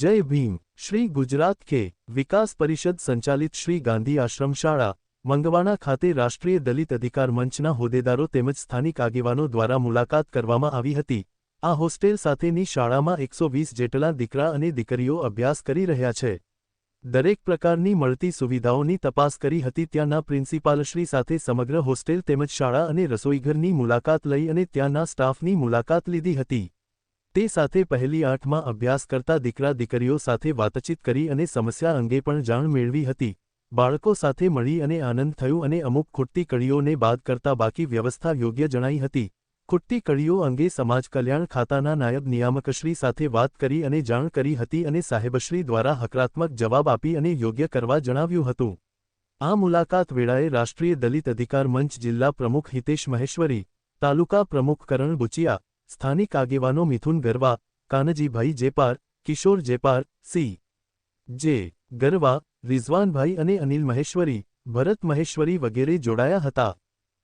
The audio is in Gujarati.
જય ભીમ. શ્રી ગુજરાત કે વિકાસ પરિષદ સંચાલિત શ્રી ગાંધી આશ્રમ શાળા, મંગવાણા ખાતે રાષ્ટ્રીય દલિત અધિકાર મંચના હોદ્દેદારો તેમજ સ્થાનિક આગેવાનો દ્વારા મુલાકાત કરવામાં આવી હતી. આ હોસ્ટેલ સાથેની શાળામાં એકસો વીસ જેટલા દીકરા અને દીકરીઓ અભ્યાસ કરી રહ્યા છે. દરેક પ્રકારની મળતી સુવિધાઓની તપાસ કરી હતી ત્યાંના પ્રિન્સિપાલશ્રી સાથે સમગ્ર હોસ્ટેલ તેમજ શાળા અને રસોઈઘરની મુલાકાત લઈ અને ત્યાંના સ્ટાફની મુલાકાત લીધી હતી. તે સાથે પહેલી આઠમાં અભ્યાસ કરતા દીકરા દીકરીઓ સાથે વાતચીત કરી અને સમસ્યા અંગે પણ જાણ મેળવી હતી. બાળકો સાથે મળી અને આનંદ થયું અને અમુક ખૂટતી કડીઓને બાદ કરતા બાકી વ્યવસ્થા યોગ્ય જણાઈ હતી. ખૂટતી કડીઓ અંગે સમાજ કલ્યાણ ખાતાના નાયબ નિયામકશ્રી સાથે વાત કરી અને જાણ કરી હતી અને સાહેબશ્રી દ્વારા હકારાત્મક જવાબ આપી અને યોગ્ય કરવા જણાવ્યું હતું. આ મુલાકાત વેળાએ રાષ્ટ્રીય દલિત અધિકાર મંચ જિલ્લા પ્રમુખ હિતેશ મહેશ્વરી, તાલુકા પ્રમુખ કરણ બુચિયા સ્થાનિક આગેવાનો મિથુન ગરવા, કાનજીભાઈ જેપાર, કિશોર જેપાર, સી. જે. ગરવા, રિઝવાનભાઈ અને અનિલ મહેશ્વરી, ભરત મહેશ્વરી વગેરે જોડાયા હતા.